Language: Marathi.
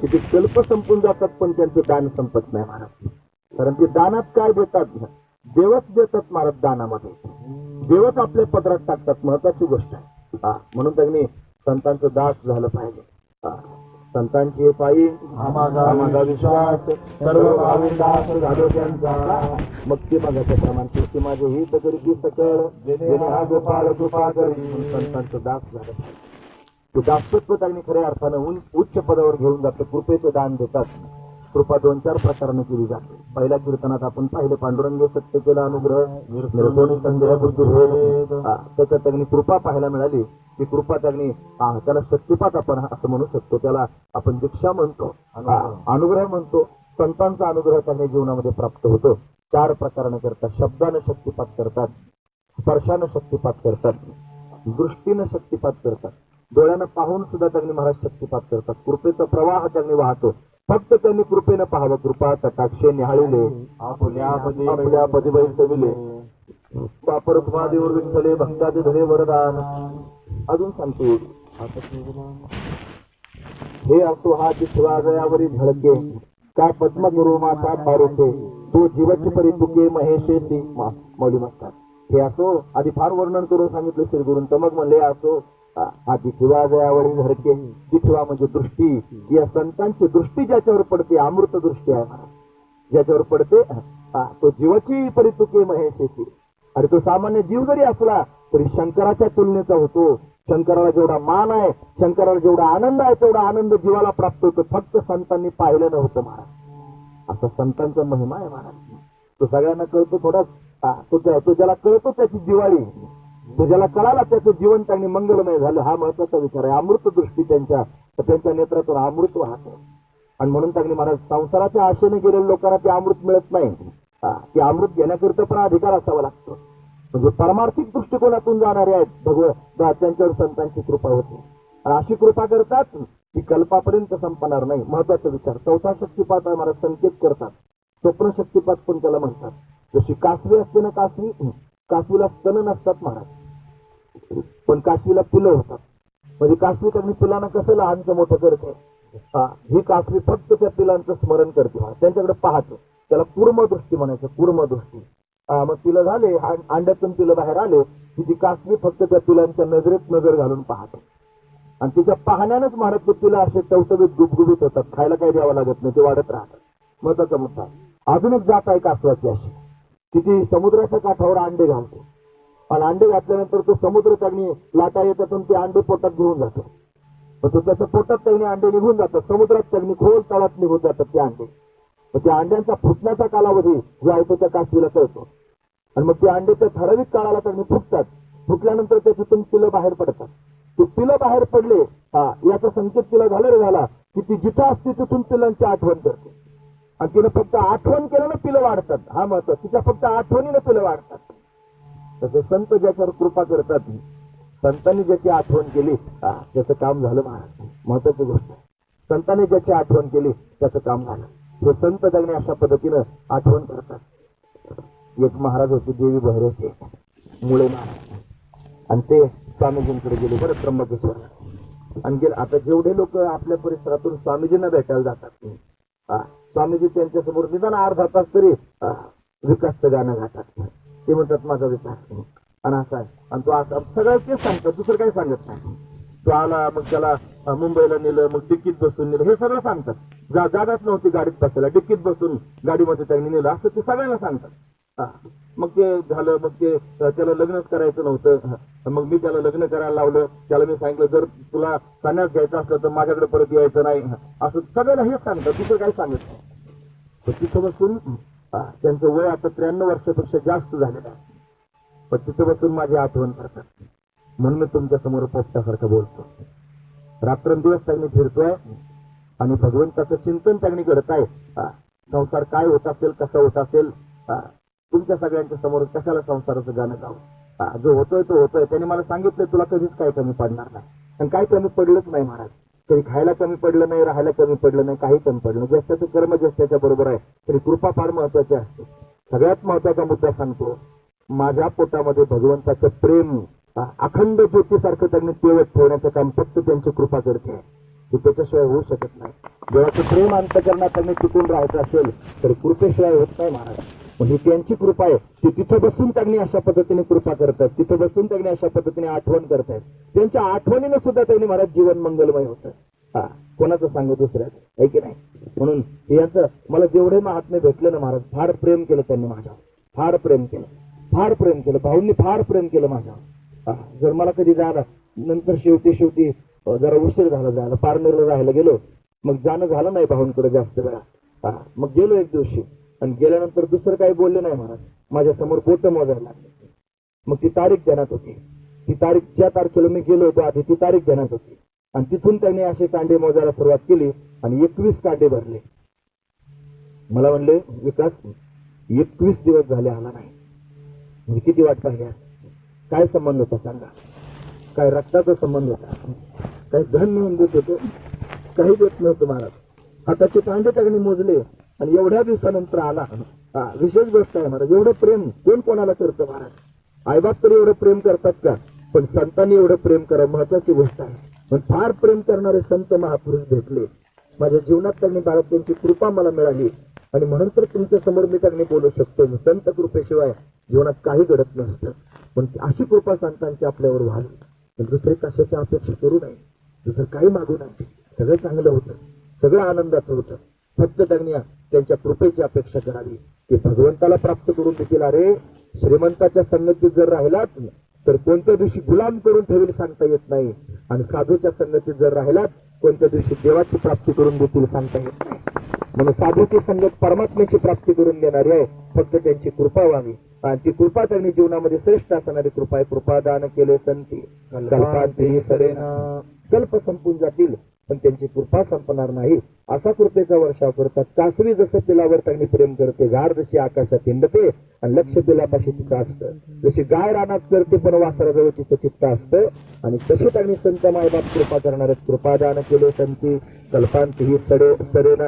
की ते कल्प संपून जातात पण त्यांचे दान संपत नाही महाराज. कारण ते दानात काय देतात देवच देतात महाराज दानामध्ये. देवच आपल्या पदरात टाकतात महत्वाची गोष्ट आहे. हा, म्हणून त्यांनी संतांचं दास झालं पाहिजे. संतांचे पायी माझा विश्वास सर्व दास झालो त्यांचा. मग ते बघा प्रमाण ते माझे हित करी सकळ हा गोपाळ म्हणून संतांचं दास झालं पाहिजे. ते त्यांनी खऱ्या अर्थानं होऊन उच्च पदावर घेऊन जातं. कृपेचं दान देतात. कृपा दोन चार प्रकाराने केली जाते. पहिल्या कीर्तनात आपण पाहिलं पांडुरंग सत्य केला अनुग्रह निर्गुणी त्याच्यात त्यांनी कृपा पाहायला मिळाली. की कृपा त्यांनी त्याला शक्तिपात आपण असं म्हणू शकतो. त्याला आपण दीक्षा म्हणतो. अनुग्रह म्हणतो. संतांचा अनुग्रह त्यांनी जीवनामध्ये प्राप्त होतो. चार प्रकाराने करतात. शब्दानं शक्तिपात करतात. स्पर्शानं शक्तिपात करतात. दृष्टीनं शक्तिपात करतात. डोळ्यानं पाहून सुद्धा त्यांनी महाराज शक्तिपात करतात. कृपेचा प्रवाह त्यांनी वाहतो. फक्त त्यांनी कृपेनं पाहावं. कृपा कटाक्षे निहाळिले आपल्या पदिबाई सविले. वापर महादेवर विठ्ठले भक्तादे धरे वरदान. अजून सांगतो. हे असो हा जिथवाजयावरी झळके. काय पद्मगुरु माता पारुखे. तो जीवची परी तुके महेशे सी. मौली मास्टर हे असो आधी फार वर्णन करून सांगितलं श्री गुरुंत मग म्हणले असो हा हा जिथवाजयावरी झळके जिथवा म्हणजे दृष्टी या संतांची दृष्टी ज्याच्यावर पडते अमृत दृष्टी आहे. ज्याच्यावर पडते तो जीवाची परितुके महेशेची. अरे तो सामान्य जीव जरी असला तरी शंकराच्या तुलनेचा होतो. शंकराला जेवढा मान आहे शंकराला जेवढा आनंद आहे तेवढा आनंद जीवाला प्राप्त होतो. फक्त संतांनी पाहिलं नव्हतं महाराज. असा संतांचा महिमा आहे महाराज. तो सगळ्यांना कळतो थोडाच. तो ज्याला कळतो त्याची दिवाळी. ज्याला कळाला त्याचं जीवन त्यांनी मंगलमय झालं हा महत्त्वाचा विचार आहे. अमृत दृष्टी त्यांच्या त्यांच्या नेत्रातून अमृत वाहत. आणि म्हणून त्यांनी महाराज संसाराच्या आशेने गेलेल्या लोकांना ते अमृत मिळत नाही. ते अमृत घेण्याकरिता पण अधिकार असावा लागतो. म्हणजे परमार्थिक दृष्टिकोनातून जाणारे आहेत. भगवत त्यांच्यावर संतांची कृपा होते. आणि अशी कृपा करतात की कल्पापर्यंत संपणार नाही. महत्त्वाचा विचार. चौथा शक्तिपात आहे महाराज संकेत करतात. स्वप्न शक्तिपात पण त्याला म्हणतात. जशी कासवी असते ना कासवी कासवीला स्तन नसतात महाराज. पण कासवीला फुलं होतात. म्हणजे कासवी त्यांनी पिलांना कसं लहानचं मोठं करते? हा, ही कासवी फक्त त्या पिलांचं स्मरण करते त्यांच्याकडे पाहतो. त्याला कुर्मदृष्टी म्हणायचं कुर्मदृष्टी मग पिलं झाले अंड्यातून पिलं बाहेर आले की ती कासवी फक्त त्या पिलांच्या नजरेत नजर घालून पाहतो. आणि तिच्या पाहण्यानंच महाराज ते पिलं असे टवटवीत गुबगुबीत होतात. खायला काही द्यावं लागत नाही ते वाढत राहतात. महत्त्वाचा मुद्दा. अजून एक जात आहे कासवाची अशी. की ती समुद्राच्या काठावर अंडे घालते. आणि अंडे घातल्यानंतर तो समुद्र त्यांनी लाटा येतात आणि ते अंडे पोटात घेऊन जातो. तो त्याच्या पोटात त्यांनी अंडे निघून जातात. समुद्रात त्यांनी खोल तळात निघून जातात ते अंडे. मग त्या अंड्यांचा फुटण्याचा कालावधी जो आहे तो त्या कासवीला कळतो. आणि मग ते अंडे त्या ठराविक काळाला त्यांनी फुटतात. फुटल्यानंतर त्याच्यातून पिलं बाहेर पडतात. ते पिलं बाहेर पडले हा याचा संकेत तिला झाला रे झाला की ती जिथं असते तिथून पिलांची आठवण करते. आणि तिनं फक्त आठवण केल्यानं पिलं वाढतात. हा महत्त्व. तिच्या फक्त आठवणीनं पिलं वाढतात. तसं संत ज्याच्यावर कृपा करतात संतांनी ज्याची आठवण केली त्याचं काम झालं महाराज. महत्वाची गोष्ट. संतांनी ज्याची आठवण केली त्याचं काम झालं. हे संत जगणे अशा पद्धतीनं आठवण करतात. एक महाराज होते देवी भैरवचे मुळे महाराज. आणि ते स्वामीजींकडे गेले बरं त्र्यंबकेश्वर आणि गेले. आता जेवढे लोक आपल्या परिसरातून स्वामीजींना भेटायला जातात हा, स्वामीजी त्यांच्यासमोर निदान अर्धा तास तरी विकास विकासचं गाणं गातात. ते म्हणतात माझा विकास आणि असा आहे. आणि तो असा सगळं तेच सांगतात दुसरं काही सांगत नाही. तो आला मग त्याला मुंबईला नेलं मग डिक्कीत बसून नेलं हे सगळं सांगतात. जा जागाच नव्हती गाडीत बसायला डिक्कीत बसून गाडीमध्ये त्यांनी नेलं असं ते सगळ्यांना सांगतात. मग ते झालं मग ते त्याला लग्नच करायचं नव्हतं. मग मी त्याला लग्न करायला लावलं. त्याला मी सांगितलं जर तुला संन्यास घ्यायचा असलं तर माझ्याकडे परत यायचं नाही. असं सगळ्याला हेच सांगतात दुसरं काही सांगत नाही. तिथं बसून त्यांचं वय आता त्र्याण्णव वर्षापेक्षा जास्त झालेलं आहे. पण तिथं बसून माझी आठवण करतात. म्हणून मी तुमच्यासमोर पोपटासारखं बोलतो. रात्रंदिवस त्यांनी फिरतोय आणि भगवंताचं चिंतन त्यांनी करताय संसार काय होत असेल कसा होत असेल हा, तुमच्या सगळ्यांच्या समोर कशाला संसाराचं गाणं गाव जो होतोय तो होतोय. त्यांनी मला सांगितलं तुला कधीच काय कमी पडणार नाही. आणि काय कमी पडलंच नाही महाराज. तरी खायला कमी पडलं नाही राहायला कमी पडलं नाही काही कमी पडलं ज्येष्ठाचं कर्म ज्येष्ठाच्या बरोबर आहे तरी कृपा फार महत्वाची असते. सगळ्यात महत्त्वाचा मुद्दा सांगतो माझ्या पोटामध्ये भगवंताचं प्रेम अखंड ज्योतीसारखं त्यांनी तेवत ठेवण्याचं काम फक्त त्यांची कृपा करते हे त्याच्याशिवाय होऊ शकत नाही. देवाचं प्रेम अंतकरणात त्यांनी टिकून राहायचं असेल तर कृपेशिवाय होत नाही महाराज. म्हणजे त्यांची कृपा आहे. ती तिथं बसून त्यांनी अशा पद्धतीने कृपा करतात तिथं बसून त्यांनी अशा पद्धतीने आठवण करतायत. त्यांच्या आठवणीनं सुद्धा त्यांनी महाराज जीवन मंगलमय होतं. हा कोणाचं सांगू दुसऱ्याच? आहे की नाही? म्हणून याचं यांचं मला जेवढे महात्मे भेटले ना महाराज फार प्रेम केलं त्यांनी माझ्यावर. फार प्रेम केलं. फार प्रेम केलं. भाऊंनी फार प्रेम केलं माझ्यावर. जर मला कधी जायला नंतर शेवटी शेवटी जरा उशीर झाला जायला पारनेरला राहायला गेलो मग जाणं झालं नाही भाऊंकडे जास्त वेळा. हा, मग गेलो एक दिवशी. आणि गेल्यानंतर दुसरं काही बोलले नाही महाराज. माझ्यासमोर बोट मोजायला लागले. मग ती तारीख देण्यात होती. ती तारीख ज्या तारखेला मी गेलो होतो आधी ती तारीख देण्यात होती. आणि तिथून त्यांनी असे कांडे मोजायला सुरुवात केली आणि एकवीस कांडे भरले. मला म्हणले विकास एकवीस दिवस झाले आला नाही. म्हणजे किती वाट पाहिली काय संबंध होता सांगा? काय रक्ताचा संबंध होता? काही धन मिळून देत होतो? काही देत नव्हतं महाराज. हाताचे कांडे टाकणे मोजले. आणि एवढ्या दिवसानंतर आला. हा. विशेष गोष्ट आहे महाराज एवढं प्रेम कोण कोणाला करतं महाराज? आईबाप तरी एवढं प्रेम करतात का? पण संतांनी एवढं प्रेम करा महत्वाची गोष्ट आहे. पण फार प्रेम करणारे संत महापुरुष भेटले. माझ्या जीवनात त्यांनी बाळा त्यांची कृपा मला मिळाली. आणि म्हणून तर तुमच्यासमोर मी त्यांनी बोलू शकतो. संत कृपेशिवाय जीवनात काही घडत नसतं. पण अशी कृपा संतांची आपल्यावर व्हावी. पण दुसरे कशाची अपेक्षा करू नये. दुसरं काही मागू नये. सगळं चांगलं होतं. सगळं आनंदाचं होतं. फक्त त्यांनी त्यांच्या कृपेची अपेक्षा करावी. की भगवंताला प्राप्त करून देतील. अरे श्रीमंताच्या संगतीत जर राहिलात तर कोणत्या दिवशी गुलाम करून ठेवेल सांगता येत नाही. आणि साधूच्या संगतीत जर राहिलात कोणत्या दिवशी देवाची प्राप्ती करून देतील सांगता येत नाही. म्हणून साधूची संगत परमात्म्याची प्राप्ती करून देणारी आहे. फक्त त्यांची कृपा व्हावी. आणि ती कृपा त्यांनी जीवनामध्ये श्रेष्ठ असणारी कृपा आहे. कृपा दान केले संती. कल्पांती सरेन. कल्प संपून जातील. पण त्यांची कृपा संपणार नाही. असा कृपेचा वर्षाव करतात कासवी जसं पिलावर त्यांनी प्रेम करते गार जशी आकाशात हिंडते आणि लक्ष पिलापाशी तिचं असतं. जशी गाय रानात करते पण वासराजवळ तिचं चित्त असतं. आणि तशी त्यांनी संत मायबाप कृपा करणारे कृपादान केले. संती कल्पांत ही सडे सरेन